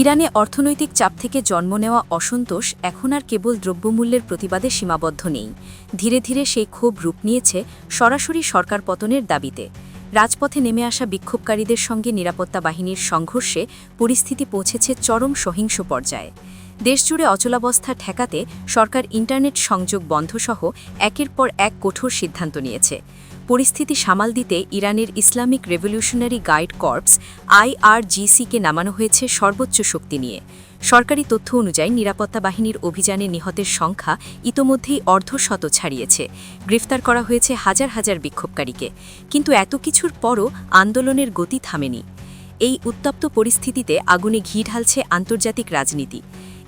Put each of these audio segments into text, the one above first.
ইরানে অর্থনৈতিক চাপ থেকে জন্ম নেওয়া অসন্তোষ এখন আর কেবল দ্রব্যমূল্যের প্রতিবাদে সীমাবদ্ধ নেই। ধীরে ধীরে সেই ক্ষোভ রূপ নিয়েছে সরাসরি সরকার পতনের দাবিতে। রাজপথে নেমে আসা বিক্ষোভকারীদের সঙ্গে নিরাপত্তা বাহিনীর সংঘর্ষে পরিস্থিতি পৌঁছেছে চরম সহিংস পর্যায়ে। দেশজুড়ে অচলাবস্থা ঠেকাতে সরকার ইন্টারনেট সংযোগ বন্ধসহ একের পর এক কঠোর সিদ্ধান্ত নিয়েছে। পরিস্থিতি সামাল দিতে ইরানের ইসলামিক রেভলিউশনারি গাইড কর্পস আইআরজিসিকে নামানো হয়েছে সর্বোচ্চ শক্তি নিয়ে। সরকারি তথ্য অনুযায়ী নিরাপত্তা বাহিনীর অভিযানে নিহতের সংখ্যা ইতোমধ্যেই অর্ধশত ছাড়িয়েছে। গ্রেফতার করা হয়েছে হাজার হাজার বিক্ষোভকারীকে। কিন্তু এত কিছুর পরও আন্দোলনের গতি থামেনি। এই উত্তপ্ত পরিস্থিতিতে আগুনে ঘি ঢালছে আন্তর্জাতিক রাজনীতি।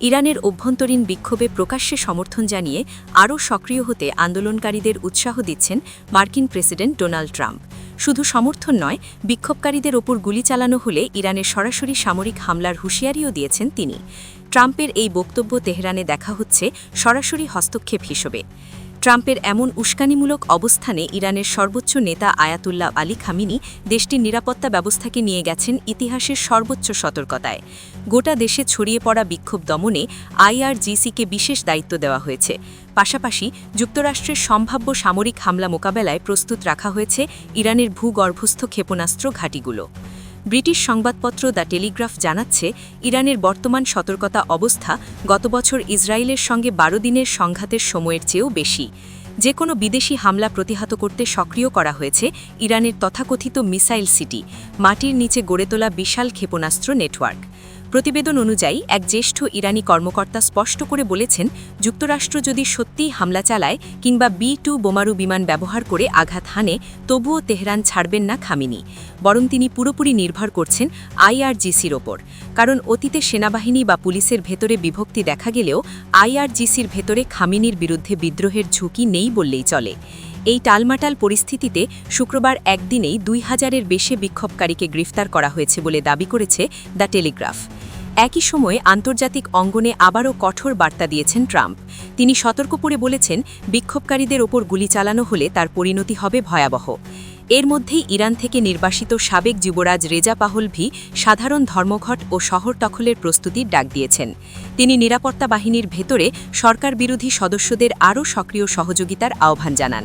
ইরানের অভ্যন্তরীণ বিক্ষোভে প্রকাশ্যে সমর্থন জানিয়ে আরও সক্রিয় হতে আন্দোলনকারীদের উৎসাহ দিচ্ছেন মার্কিন প্রেসিডেন্ট ডোনাল্ড ট্রাম্প। শুধু সমর্থন নয়, বিক্ষোভকারীদের ওপর গুলি চালানো হলে ইরানের সরাসরি সামরিক হামলার হুঁশিয়ারিও দিয়েছেন তিনি। ট্রাম্পের এই বক্তব্য তেহরানে দেখা হচ্ছে সরাসরি হস্তক্ষেপ হিসেবে। ট্রাম্পের এমন উস্কানিমূলক অবস্থানে ইরানের সর্বোচ্চ নেতা আয়াতুল্লাহ আলী খামিনি দেশটির নিরাপত্তা ব্যবস্থাকে নিয়ে গেছেন ইতিহাসের সর্বোচ্চ সতর্কতায়। গোটা দেশে ছড়িয়ে পড়া বিক্ষোভ দমনে আইআরজিসিকে বিশেষ দায়িত্ব দেওয়া হয়েছে। পাশাপাশি যুক্তরাষ্ট্রের সম্ভাব্য সামরিক হামলা মোকাবেলায় প্রস্তুত রাখা হয়েছে ইরানের ভূগর্ভস্থ ক্ষেপণাস্ত্র ঘাঁটিগুলো। ব্রিটিশ সংবাদপত্র দ্য টেলিগ্রাফ জানাচ্ছে, ইরানের বর্তমান সতর্কতা অবস্থা গত বছর ইসরায়েলের সঙ্গে বারো দিনের সংঘাতের সময়ের চেয়েও বেশি। যে কোনো বিদেশি হামলা প্রতিহত করতে সক্রিয় করা হয়েছে ইরানের তথাকথিত মিসাইল সিটি, মাটির নিচে গড়ে তোলা বিশাল ক্ষেপণাস্ত্র নেটওয়ার্ক। প্রতিবেদন অনুযায়ী, এক জ্যেষ্ঠ ইরানি কর্মকর্তা স্পষ্ট করে বলেছেন, যুক্তরাষ্ট্র যদি সত্যিই হামলা চালায় কিংবা বি টু বোমারু বিমান ব্যবহার করে আঘাত হানে, তবুও তেহরান ছাড়বেন না খামিনি। বরং তিনি পুরোপুরি নির্ভর করছেন আইআরজিসির ওপর। কারণ অতীতে সেনাবাহিনী বা পুলিশের ভেতরে বিভক্তি দেখা গেলেও, আইআরজিসির ভেতরে খামিনির বিরুদ্ধে বিদ্রোহের ঝুঁকি নেই বললেই চলে। এই টালমাটাল পরিস্থিতিতে শুক্রবার একদিনেই দুই হাজারের বেশি বিক্ষোভকারীকে গ্রেফতার করা হয়েছে বলে দাবি করেছে দ্য টেলিগ্রাফ। একই সময়ে আন্তর্জাতিক অঙ্গনে আবারও কঠোর বার্তা দিয়েছেন ট্রাম্প। তিনি সতর্ক করে বলেছেন, বিক্ষোভকারীদের ওপর গুলি চালানো হলে তার পরিণতি হবে ভয়াবহ। এর মধ্যেই ইরান থেকে নির্বাসিত সাবেক যুবরাজ রেজা পাহলভি সাধারণ ধর্মঘট ও শহর দখলের প্রস্তুতির ডাক দিয়েছেন। তিনি নিরাপত্তা বাহিনীর ভেতরে সরকার বিরোধী সদস্যদের আরও সক্রিয় সহযোগিতার আহ্বান জানান।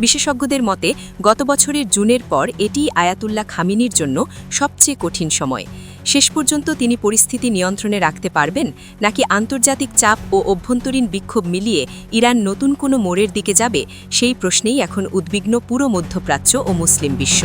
বিশেষজ্ঞদের মতে, গত বছরের জুনের পর এটি আয়াতুল্লাহ খামিনির জন্য সবচেয়ে কঠিন সময়। শেষ পর্যন্ত তিনি পরিস্থিতি নিয়ন্ত্রণে রাখতে পারবেন নাকি আন্তর্জাতিক চাপ ও অভ্যন্তরীণ বিক্ষোভ মিলিয়ে ইরান নতুন কোনো মোড়ের দিকে যাবে, সেই প্রশ্নেই এখন উদ্বিগ্ন পুরো মধ্যপ্রাচ্য ও মুসলিম বিশ্ব।